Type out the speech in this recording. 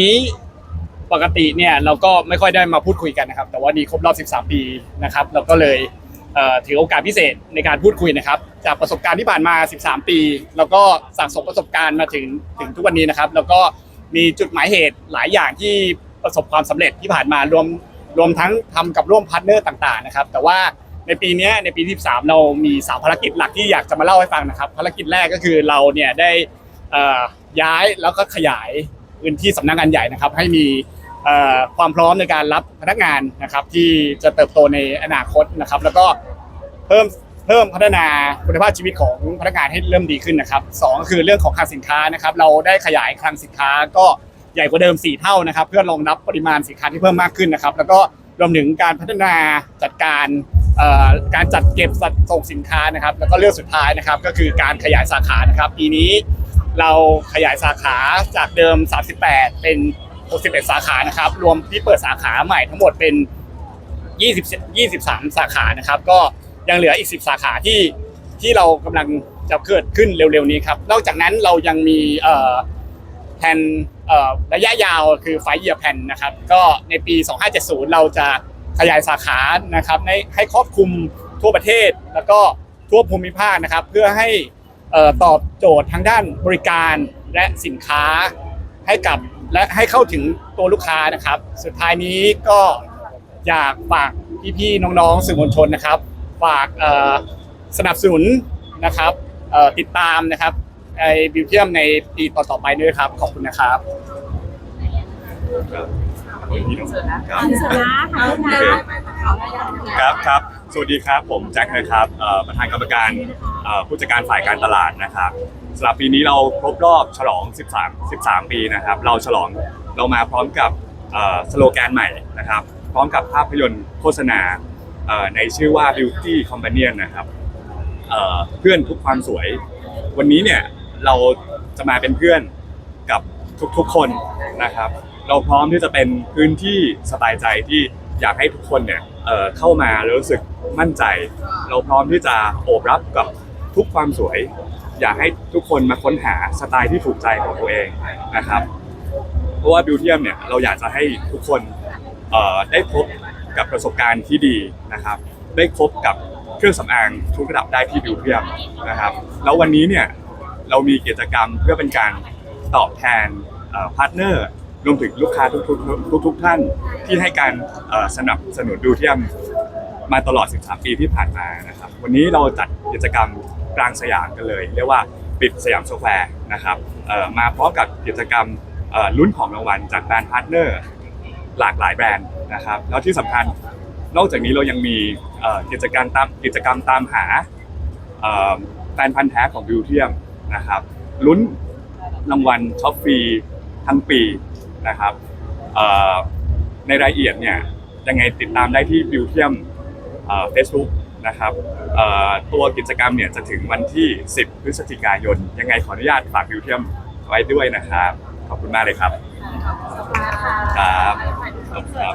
นี้ปกติเนี่ยเราก็ไม่ค่อยได้มาพูดคุยกันนะครับ แต่ว่านี่ครบรอบ 13 ปีนะครับ เราก็เลยเอ่อถือโอกาสพิเศษในการพูดคุยนะครับ จากประสบการณ์ที่ผ่านมา 13 ปีแล้วก็สั่งสมประสบการณ์มาถึงถึงทุกวันนี้นะครับ แล้วก็มีจุดหมายเหตุหลายอย่างที่ประสบความสำเร็จที่ผ่านมารวมรวมทั้งทำกับร่วมพาร์ทเนอร์ต่างๆนะครับ แต่ว่าในปีเนี้ยในปีที่13เรามีสามภารกิจหลักที่อยากจะมาเล่าให้ฟังนะครับ ภารกิจแรกก็คือเราเนี่ยได้ เอ่อย้ายแล้วก็ขยาย พื้นที่สำนักงานใหญ่นะครับ ให้มีความพร้อมในการรับพนักงานนะครับ ที่จะเติบโตในอนาคตนะครับ แล้วก็เพิ่มเพิ่มพัฒนาคุณภาพชีวิตของพนักงานให้เริ่มดีขึ้นนะครับสองคือเรื่องของคลังสินค้านะครับ เราได้ขยายคลังสินค้าก็ใหญ่กว่าเดิม 4 เท่านะครับ เพื่อรองรับปริมาณสินค้าที่เพิ่มมากขึ้นนะครับ แล้วก็รวมถึงการพัฒนาจัดการการจัดเก็บสัดส่งสินค้านะครับ แล้วก็เรื่องสุดท้ายนะครับ ก็คือการขยายสาขานะครับปีนี้ เราขยายสาขาจากเดิม 38 เป็น 61 สาขานะครับ รวมที่เปิดสาขาใหม่ทั้งหมดเป็น 20 23 สาขานะครับ ก็ยังเหลืออีก 10 สาขาที่ที่เรากำลังจะเกิดขึ้นเร็วๆนี้ครับ นอกจากนั้นเรายังมีแผนเอ่อระยะยาวคือไฟเยียแผนนะครับ ก็ในปี 2570 เราจะขยายสาขานะครับให้ครอบคลุมทั่วประเทศ แล้วก็ทั่วภูมิภาคนะครับ เพื่อให้ ตอบโจทย์ทางด้านบริการและสินค้าให้กับและให้เข้าถึงตัวลูกค้านะครับ สุดท้ายนี้ก็อยากฝากพี่ๆน้องๆสื่อมวลชนนะครับ ฝากเอ่อสนับสนุนนะครับเอ่อติดตามนะครับไอ้บิวเทียมในปีต่อๆไปด้วยครับ ขอบคุณนะครับครับอันสนะค่ะคุณนะครับครับ สวัสดีครับผมแจ็คนะครับเอ่อประธานกรรมการเอ่อ ผู้จัดการฝ่ายการตลาดนะครับสำหรับปีนี้เราครบรอบฉลอง 13 13 ปีนะครับ เราฉลองเรามาพร้อมกับสโลแกนใหม่นะครับ พร้อมกับภาพยนตร์โฆษณาในชื่อว่า Beauty Companion นะครับเพื่อนทุกความสวย วันนี้เนี่ยเราจะมาเป็นเพื่อนกับทุกๆคนนะครับ เราพร้อมที่จะเป็นพื้นที่สบายใจที่อยากให้ทุกคนเนี่ยเข้ามาแล้วรู้สึกมั่นใจ เราพร้อมที่จะโอบรับกับ ทุกความสวย อยากให้ทุกคนมาค้นหาสไตล์ที่ถูกใจของตัวเองนะครับ เพราะว่าบิวเทียมเนี่ยเราอยากจะให้ทุกคนได้พบกับประสบการณ์ที่ดีนะครับ ได้พบกับเครื่องสำอางทุกระดับได้ที่บิวเทียมนะครับ แล้ววันนี้เนี่ยเรามีกิจกรรมเพื่อเป็นการตอบแทนพาร์ทเนอร์รวมถึงลูกค้าทุกๆทุกๆทุกๆท่านที่ให้การสนับสนุนบิวเทียมมาตลอด 13 ปีที่ผ่านมานะครับ วันนี้เราจัดกิจกรรม กลางสยามกันเลย เรียกว่าปิดสยามสแควร์นะครับมาพร้อมกับกิจกรรมลุ้นของรางวัลจากแบรนด์พาร์ทเนอร์หลากหลายแบรนด์นะครับแล้วที่สำคัญนอกจากนี้เรายังมีกิจกรรมตามกิจกรรมตามหาแฟนพันธ์แท้ของบิวเทียมนะครับลุ้นรางวัลช็อปฟรีทั้งปีนะครับในรายละเอียดเนี่ยยังไงติดตามได้ที่บิวเทียมเฟซบุ๊ก นะครับเอ่อตัวกิจกรรมเนี่ยจะถึงวันที่ 10 พฤศจิกายน ยังไงขออนุญาตฝากบิวเทียมไว้ด้วยนะครับ ขอบคุณมากเลยครับ ครับขอบคุณครับ